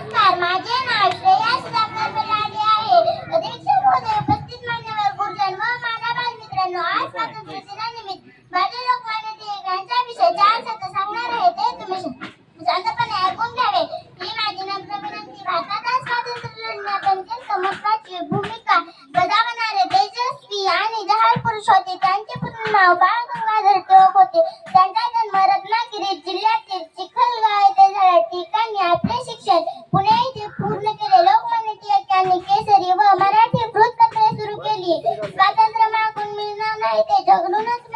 नमस्कार माझे नाव श्रेया सुधाकर बलाडे आहे अध्यक्ष महोदय उपस्थित मान्यवर गुरुजन व माझ्या बालमित्रांनो आज स्वातंत्र्य दिनानिमित्त माझे लोकमान्य टिळक विषय चार शब्द सांगणार आहे ते तुम्ही शांतपणे ऐकून घ्यावे ही माझी नम्र विनंती भारताचा स्वातंत्र्य लढण्यात अत्यंत महत्वाची भूमिका बजावणारे तेजस्वी आणि जहाल पुरुष होते त्यांचे पूर्ण नाव बाळ गंगाधर स्वतंत्र मागून मिळणार नाही ते जगलूनच